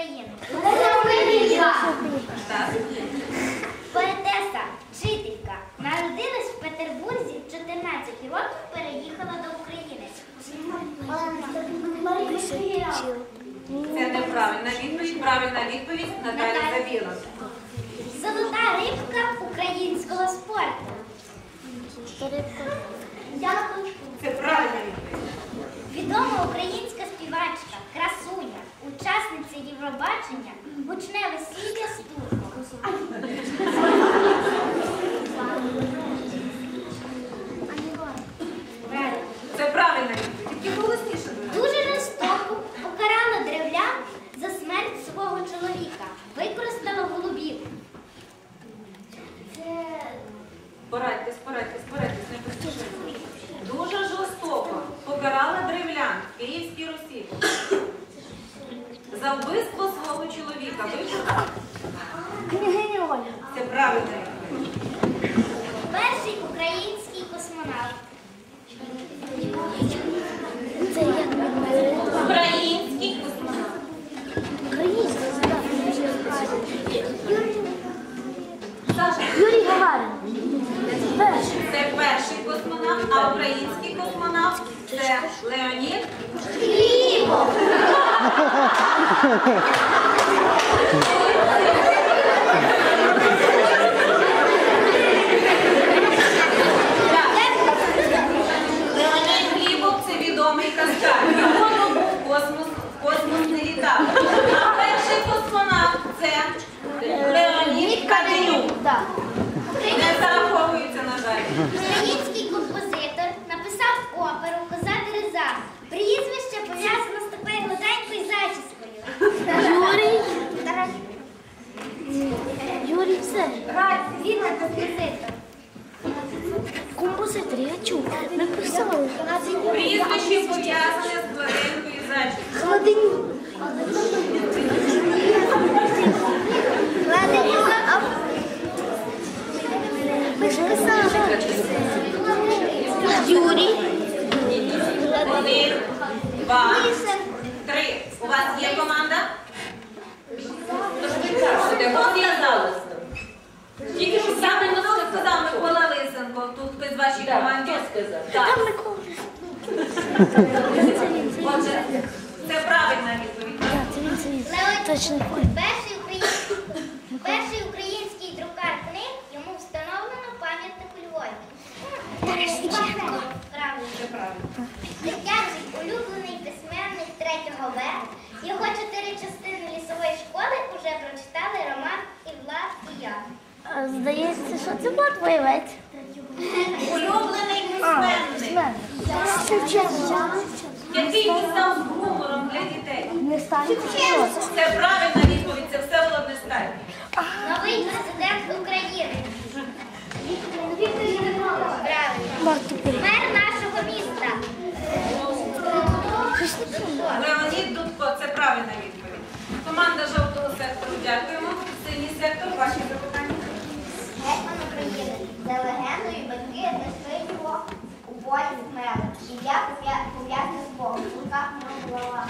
України. Так. Поетеса, вчителька, народилась в Петербурзі, в 14 років переїхала до України. Це неправильна відповідь. Правильна відповідь Наталя. Забіла. Золота рибка українського спорту. Дякую. Це правильна відповідь. Відома українська співачка, учасниця Євробачення, гучне весілля з Розв'язалися. Тільки що саме хто сказав Микола Лисенко. Тут хтось з вашій команді сказав. Там Так. Микола. Отже, це правильна відповідь. Леонід. Точно. Перший український, перший український друкар книг йому встановлено пам'ятник у Львові. Правильно. Це правильно. Дитячий улюблений письменник 3 Б. Його чотири частини лісової школи вже прочитали Роман і Влад і я. А, Здається, що це Влад Воєвець. Улюблений письменник, який писав з гумором для дітей. Не Це правильна відповідь, це все було не стать. Новий президент України. Мер Леонід Дубко, це правильна відповідь. Команда жовтого сектору дякуємо. Синій сектор, ваші запитання. Гетьман України. За легендою батьки несли його у бої з мелем. І я пов'язаний з Богом. Ось руках в нього голова.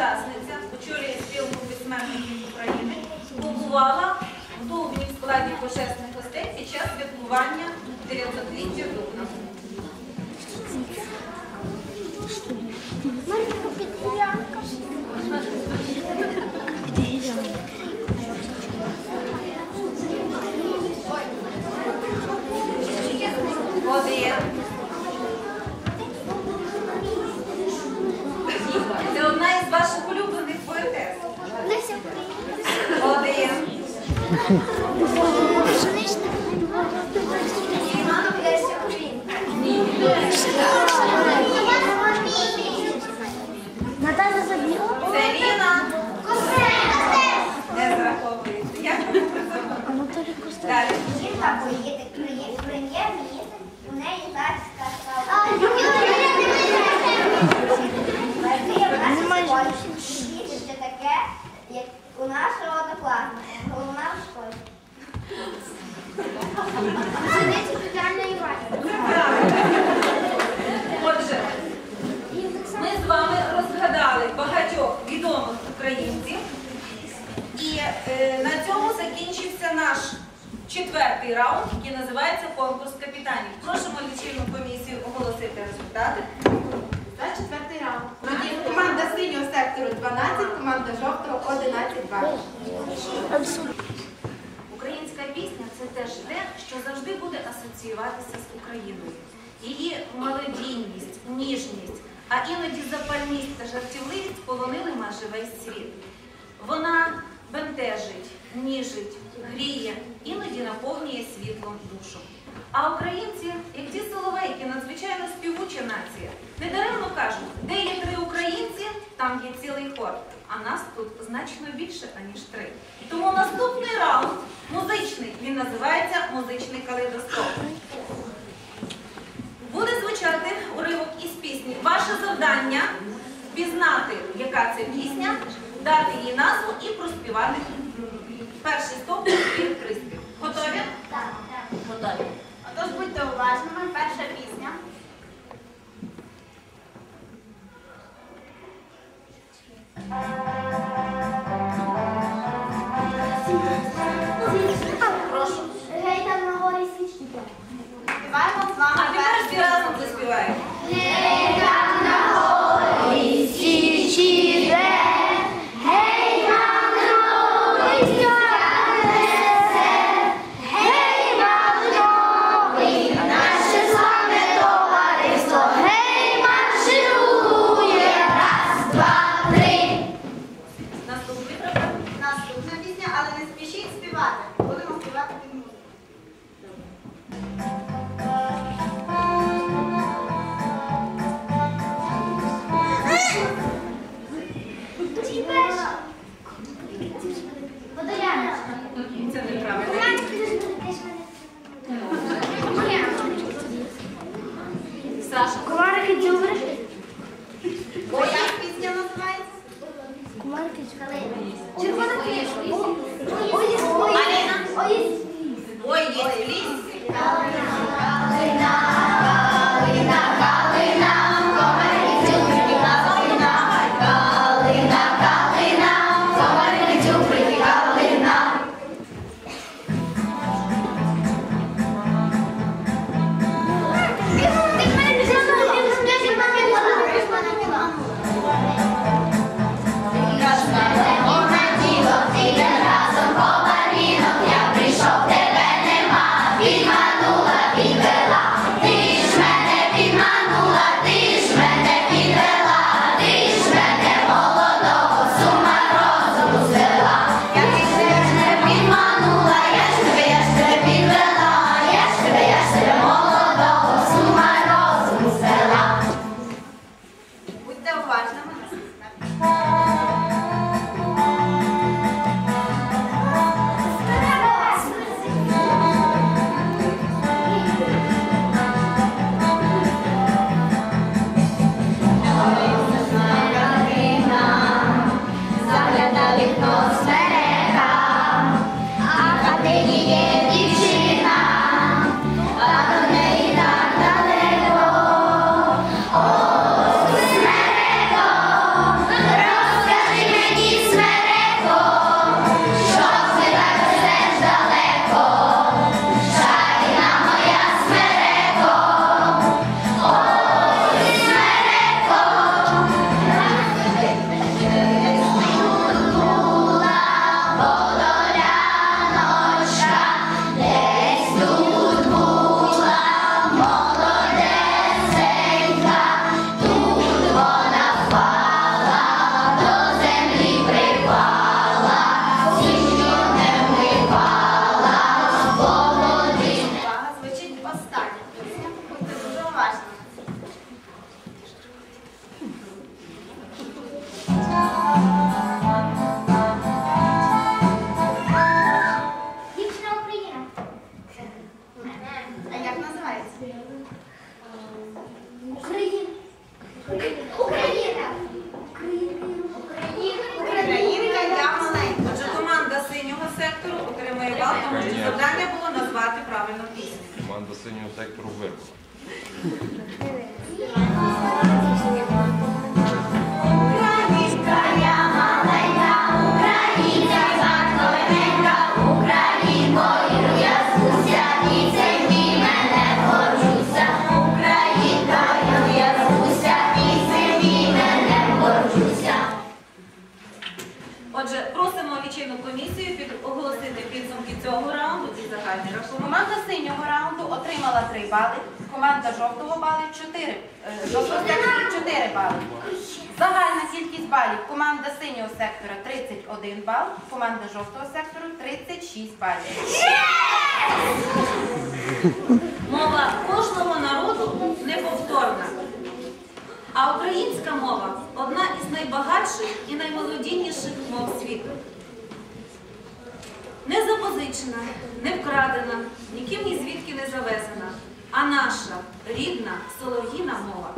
Сучасниця, очолює спілку письменників України, побувала в в складі почесних гостей під час святкування 900-ліття Дубна. Один. Це одна із ваших улюблених поетес. Один. Івана Леся Українка. Наталя Забіла. Це Ліна. Не зараховується. Анатолій Костенко. Далі. Жінка політик, приє- прем'єр-міністр, у неї зачіска стала. Важливо в нашій школі вчити таке, як у нашого однокласника, головна в школі. Учениця Тетяна Іванівна. Отже, ми з вами розгадали багатьох відомих українців. І е, на цьому закінчився наш четвертий раунд, який називається конкурс капітанів. Просимо лічильну комісію оголосити результати. За команда синього сектору 12, команда жовтого 11 балів. Українська пісня це теж те, що завжди буде асоціюватися з Україною. Її мелодійність, ніжність, а іноді запальність та жартівливість полонили майже весь світ. Вона бентежить, ніжить, гріє, іноді наповнює світлом душу. А українці, як ті соловейки, надзвичайно співуча нація. Недаремно кажуть, де є три українці, там є цілий хор. А нас тут значно більше, аніж три. Тому наступний раунд музичний. Він називається музичний калейдоскоп. Буде звучати уривок із пісні. Ваше завдання пізнати, яка це пісня, дати їй назву і проспівати перший стовп і приспів. Готові? Так, так. Готові. Отож будьте уважними, перша пісня. Прошу. Що завдання було назвати правильно пісню. Команда синього сектору вирвала. Бали, команда жовтого бали 4, е, жовтого сектору 4 бали. Загальна кількість балів команда синього сектора 31 бал, команда жовтого сектору 36 балів. Мова кожного народу неповторна. А українська мова одна із найбагатших і наймолодійніших мов світу. Не запозичена, не вкрадена, ніким ні звідки не завезена, а наша рідна солов'їна мова.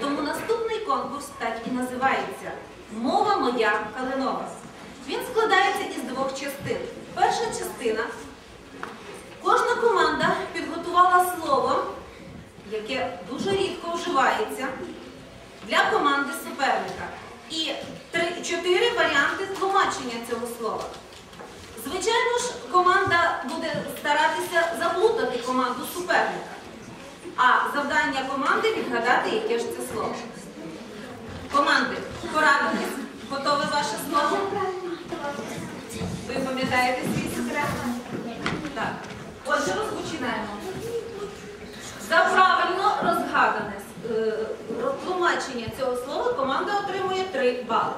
Тому наступний конкурс так і називається Мова моя калинова. Він складається із двох частин. Перша частина Кожна команда підготувала слово, яке дуже рідко вживається для команди суперника. І три, чотири варіанти тлумачення цього слова. Звичайно ж, команда буде старатися заплутати команду суперника. А завдання команди відгадати, яке ж це слово. Команди, порадитесь, готове ваше слово? Ви пам'ятаєте свій секрет? Так. Отже, розпочинаємо. За правильно розгадане е, тлумачення цього слова команда отримує 3 бали.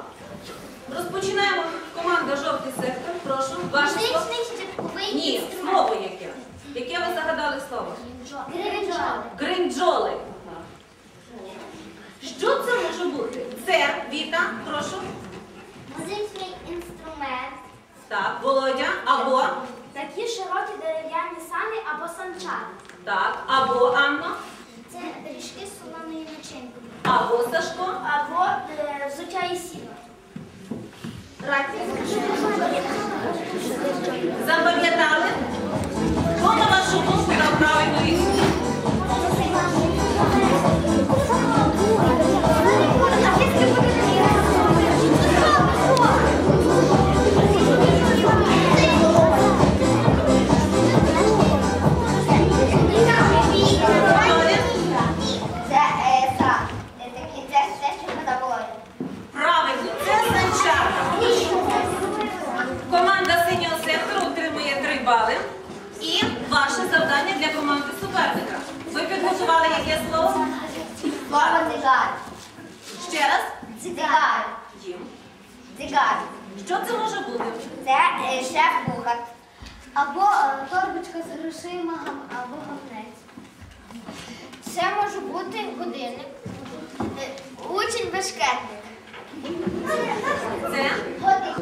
Розпочинаємо. Команда жовтий сектор. Прошу. Ваше слово. Ні, слово яке. Яке ви загадали слово? Гринджол. Гринджоли. Що це може бути? Це Віта, прошу. Музичний інструмент. Так, Володя, або Такі широкі дерев'яні сани або санчата. так, або Анна, Це пиріжки з солоною начинкою. або Сашко. Або е, взуття і сіно. Запам'ятали? Хто на вашу думку дав Цигар. Що це може бути? Це е, шеф-кухар. Або е, торбочка з грошима, гам- або гамнець. Це може бути годинник. Е, Учень бешкетник. Це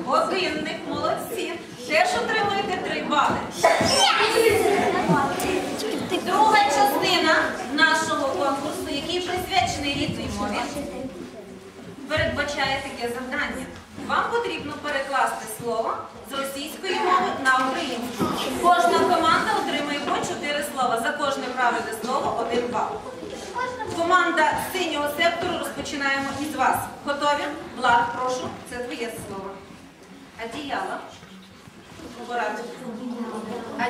годинник, молодці. Теж отримуєте 3 бали. Друга частина нашого конкурсу, який присвячений рідній мові, передбачає таке завдання. Вам потрібно перекласти слово з російської мови на українську. Кожна команда отримує по 4 слова. За кожне правильне слово 1 бал. Команда синього сектору розпочинаємо із вас. Готові? Влад, прошу, це твоє слово. Одіяла. Порадуй.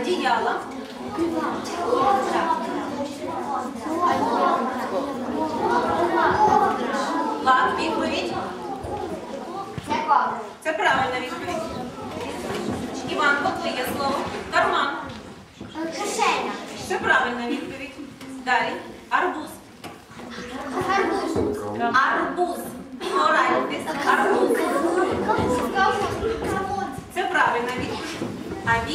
Одіяла. Влад, відповідь. Це правильна відповідь. Іванко, твоє слово. Карман. Кишеня. Це правильна відповідь. Далі. Арбуз. Арбуз. Арбуз. Моральтесь. Арбуз. Це правильна відповідь. А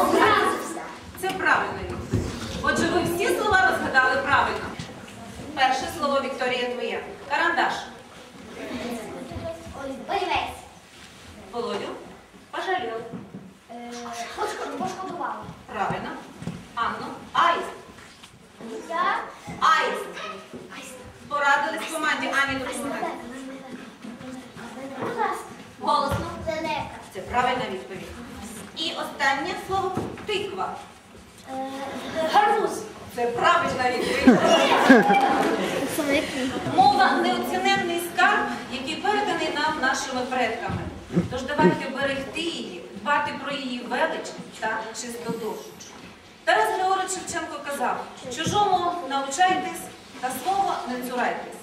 Образився. Це правильна відповідь. Отже, ви слово Вікторія твоє. Карандаш. Олівець. Володю. Пожалів. Е, пошко- Пошкодувала. Правильно. Анно. Аїст. Я Аїст. Порадились команді Ані допомагати. Будь ласка. Голосно. Лелека. Це правильна відповідь. І останнє слово тиква. Е, Гарбуз. Це правильна відповідь. Мова неоціненний скарб, який переданий нам нашими предками. Тож давайте берегти її, дбати про її велич та чистоту. Тарас Григорович Шевченко казав, чужому навчайтесь та свого не цурайтесь.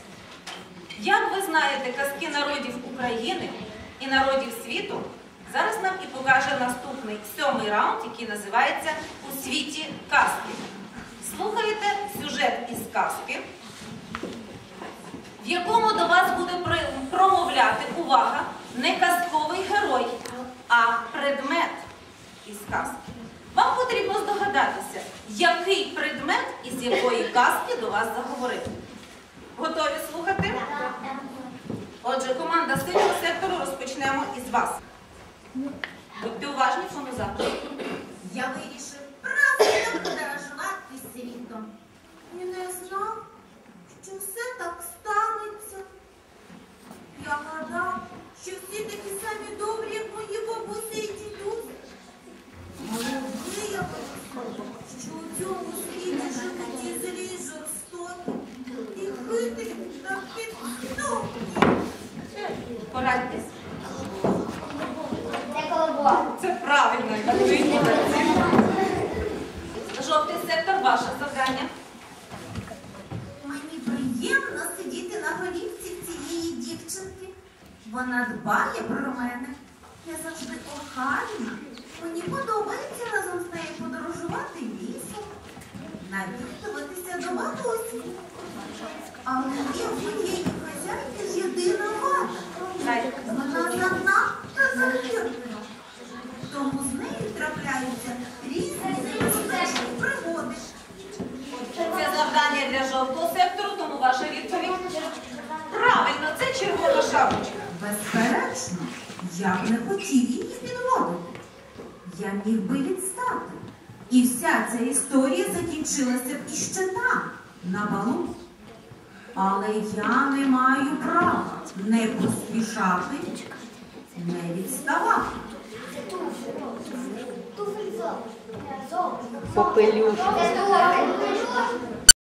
Як ви знаєте казки народів України і народів світу, зараз нам і покаже наступний сьомий раунд, який називається У світі казки. Слухаєте сюжет із казки, в якому до вас буде промовляти увага не казковий герой, а предмет із казки. Вам потрібно здогадатися, який предмет із якої казки до вас заговорив. Готові слухати? Отже, команда синього сектору розпочнемо із вас. Будьте уважні, фонозапис. Я вирішив правильно подорожувати світом. І не знав, що все так станеться. Я гадав, що всі такі самі добрі, як мої бабусі і дідусь. Але виявилося, що у цьому світі живуть і злі й жорстокі, і хитрі та підступні. Порадьтесь. Це колобок. Це правильно, відповідь. Жовтий сектор, ваше завдання. Мені приємно сидіти на голівці цієї дівчинки. Вона дбає про мене. Я завжди охайна. Мені подобається разом з нею подорожувати лісом, навідуватися до матусі. Але є в моєї хазяйки єдина вада. Дайте. Вона занадто завірна. Тому з нею трапляються різні небезпечні пригоди. Це завдання для жовтого сектору, тому ваша відповідь. Правильно, це червона шапочка. Безперечно, я б не хотів її підводити. Я міг би відстати. І вся ця історія б іще там, на балу. Але я не маю права не поспішати, не відставати. Туфель